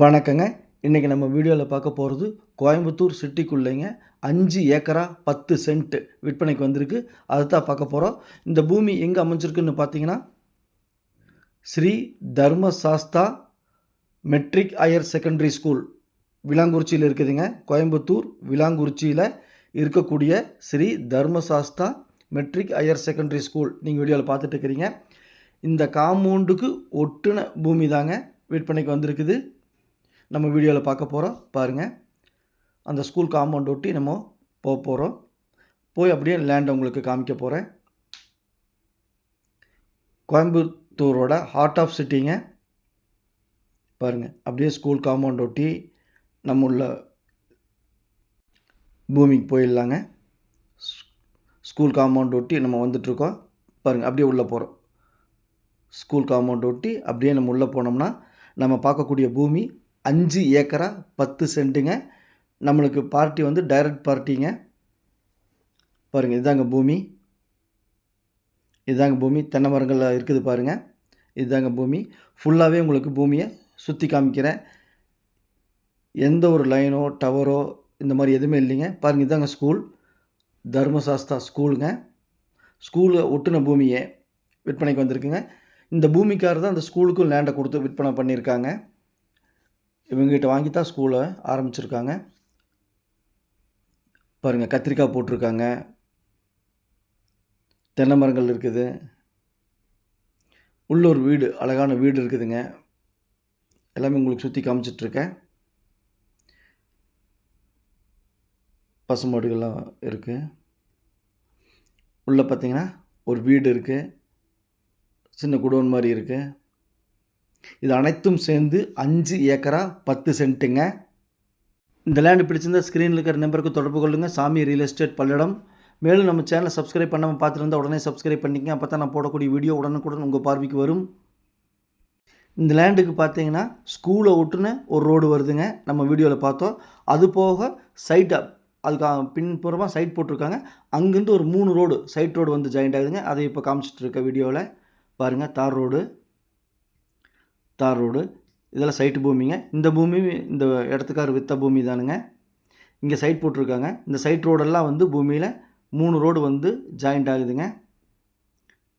வணக்கங்க. இன்றைக்கி நம்ம வீடியோவில் பார்க்க போகிறது கோயம்புத்தூர் சிட்டிக்குள்ளேங்க. அஞ்சு ஏக்கரா பத்து சென்ட் விற்பனைக்கு வந்திருக்கு. அதை தான் பார்க்க போகிறோம் இந்த பூமி எங்கே அமைஞ்சிருக்குன்னு பார்த்தீங்கன்னா Sri Dharmasastha matric higher secondary school விலாங்குறிச்சியில் இருக்குதுங்க. கோயம்புத்தூர் விலாங்குறிச்சியில் இருக்கக்கூடிய Sri Dharmasastha matric higher secondary school நீங்கள் வீடியோவில் பார்த்துட்டு இருக்கிறீங்க. இந்த காம்பவுண்டுக்கு ஒட்டுன பூமி தாங்க விற்பனைக்கு வந்திருக்குது. நம்ம வீடியோவில் பார்க்க போகிறோம் பாருங்கள் அந்த ஸ்கூல் காம்பவுண்ட் ஒட்டி நம்ம போக போகிறோம் போய் அப்படியே லேண்டை உங்களுக்கு காமிக்க போகிறேன் கோயம்புத்தூரோட ஹார்ட் ஆஃப் சிட்டிங்க பாருங்கள் அப்படியே ஸ்கூல் காம்பவுண்ட் ஒட்டி நம்ம உள்ள பூமிக்கு போயிடலாங்க. ஸ்- ஸ்கூல் காம்பவுண்ட் ஒட்டி நம்ம வந்துட்ருக்கோம் பாருங்கள் அப்படியே உள்ளே போகிறோம் ஸ்கூல் காம்பவுண்ட் ஒட்டி அப்படியே நம்ம உள்ளே போனோம்னா நம்ம பார்க்கக்கூடிய பூமி அஞ்சு ஏக்கரா பத்து சென்ட்டுங்க. நம்மளுக்கு பார்ட்டி வந்து டைரக்ட் பார்ட்டிங்க. பாருங்கள் இதுதாங்க பூமி. இதுதாங்க பூமி. தென்னை மரங்கள் இருக்குது பாருங்கள் இதுதாங்க பூமி. ஃபுல்லாகவே உங்களுக்கு பூமியை சுற்றி காமிக்கிறேன். எந்த ஒரு லைனோ டவரோ இந்த மாதிரி எதுவுமே இல்லைங்க. பாருங்கள் இதுதாங்க ஸ்கூல் தர்மசாஸ்தா ஸ்கூலுங்க ஸ்கூலில் ஒட்டுன பூமியை விற்பனைக்கு வந்திருக்குங்க. இந்த பூமிக்காரர் தான் அந்த ஸ்கூலுக்கும் லேண்டை கொடுத்து விற்பனை பண்ணியிருக்காங்க. இவங்ககிட்ட வாங்கி தான் ஸ்கூலை ஆரம்பிச்சிருக்காங்க. பாருங்கள் கத்திரிக்காய் போட்டிருக்காங்க. தென்னை மரங்கள் இருக்குது. உள்ள ஒரு வீடு அழகான வீடு இருக்குதுங்க. எல்லாமே உங்களுக்கு சுற்றி காமிச்சிட்ருக்கேன். பசுமாடுகள்லாம் இருக்குது உள்ளே பார்த்தீங்கன்னா ஒரு வீடு இருக்குது சின்ன குடோன் மாதிரி இருக்குது இது அனைத்தும் சேர்ந்து அஞ்சு ஏக்கரா பத்து சென்ட்டுங்க. இந்த லேண்டு பிடிச்சிருந்தா ஸ்க்ரீனில் இருக்கிற நம்பருக்கு தொடர்பு கொள்ளுங்கள் சாமி ரியல் எஸ்டேட் பல்லடம். மேலும் நம்ம சேனலை சப்ஸ்கிரைப் பண்ணாமல் பார்த்துருந்தா உடனே சப்ஸ்கிரைப் பண்ணிக்கங்க. அப்போ தான் நான் போடக்கூடிய வீடியோ உடனுக்குடன் உங்கள் பார்வைக்கு வரும். இந்த லேண்டுக்கு பார்த்தீங்கன்னா ஸ்கூலை விட்டுன்னு ஒரு ரோடு வருதுங்க. நம்ம வீடியோவில் பார்த்தோம். அது போக சைட்டை அதுக்கு பின்புறமாக சைட் போட்டிருக்காங்க. அங்கேருந்து ஒரு மூணு ரோடு சைட் ரோடு வந்து ஜாயிண்ட் ஆகுதுங்க. அதை இப்போ காமிச்சிட்டு இருக்க வீடியோவில் பாருங்கள் தார் ரோடு தார் ரோடு இதெல்லாம் சைட்டு பூமிங்க. இந்த பூமி இந்த இடத்துக்கார் வித்த பூமி தானுங்க. இங்கே சைட் போட்டிருக்காங்க. இந்த சைட் ரோடெல்லாம் வந்து பூமியில் மூணு ரோடு வந்து ஜாயிண்ட் ஆகுதுங்க.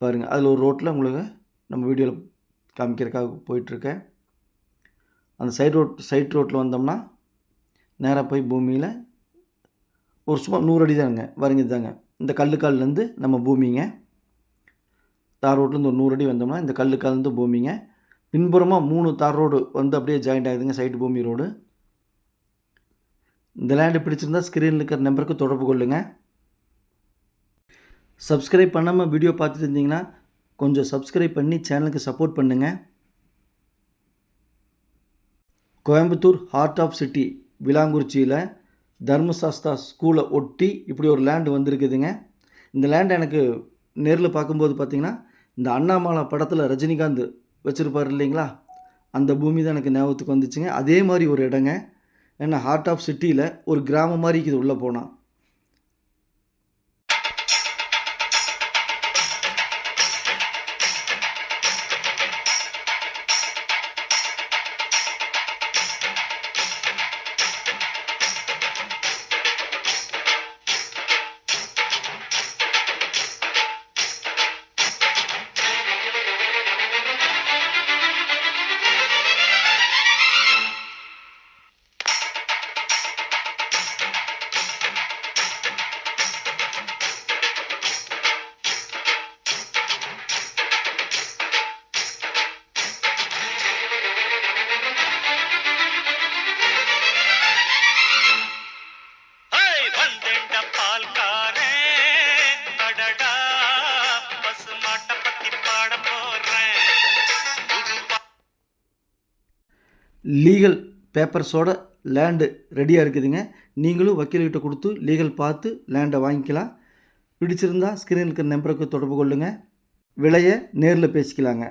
பாருங்கள் அதில் ஒரு ரோட்டில் உங்களுக்கு நம்ம வீடியோவில் காமிக்கிறதுக்காக போயிட்டுருக்கேன். அந்த சைட் ரோட் சைட் ரோட்டில் வந்தோம்னா நேராக போய் பூமியில் ஒரு சும்மா நூறு அடி தானுங்க வருங்க தாங்க. இந்த கல்லுக்கால்லேருந்து நம்ம பூமிங்க. தார் ரோட்லேருந்து ஒரு நூறு அடி வந்தோம்னா இந்த கல்லுக்கால்லேருந்து பூமிங்க. பின்புறமாக மூணு தார் ரோடு வந்து அப்படியே ஜாயிண்ட் ஆகுதுங்க சைடு பூமி ரோடு. இந்த லேண்டு பிடிச்சிருந்தா ஸ்க்ரீனில் இருக்கிற நம்பருக்கு தொடர்பு கொள்ளுங்கள் சப்ஸ்கிரைப் பண்ணாமல் வீடியோ பார்த்துட்டு இருந்தீங்கன்னா கொஞ்சம் சப்ஸ்கிரைப் பண்ணி சேனலுக்கு சப்போர்ட் பண்ணுங்கள் கோயம்புத்தூர் ஹார்ட் ஆஃப் சிட்டி விலாங்குறிச்சியில் தர்மசாஸ்தா ஸ்கூலை ஒட்டி இப்படி ஒரு லேண்டு வந்திருக்குதுங்க. இந்த லேண்ட் எனக்கு நேரில் பார்க்கும்போது பார்த்திங்கன்னா இந்த அண்ணாமலை படத்தில் ரஜினிகாந்த் வச்சுருப்பார் இல்லைங்களா? அந்த பூமி தான் எனக்கு ஞாபகத்துக்கு வந்துச்சுங்க. அதே மாதிரி ஒரு இடங்க. ஏன்னா ஹார்ட் ஆஃப் சிட்டியில் ஒரு கிராமம் மாதிரி இருக்குது உள்ளே போனால் லீகல் பேப்பர்ஸோட லேண்டு ரெடியாக இருக்குதுங்க. நீங்களும் வக்கீல்கிட்ட கொடுத்து லீகல் பார்த்து லேண்டை வாங்கிக்கலாம். பிடிச்சிருந்தா ஸ்க்ரீனில் இருக்கிற நம்பருக்கு தொடர்பு கொள்ளுங்கள் விலையை நேரில் பேசிக்கலாங்க.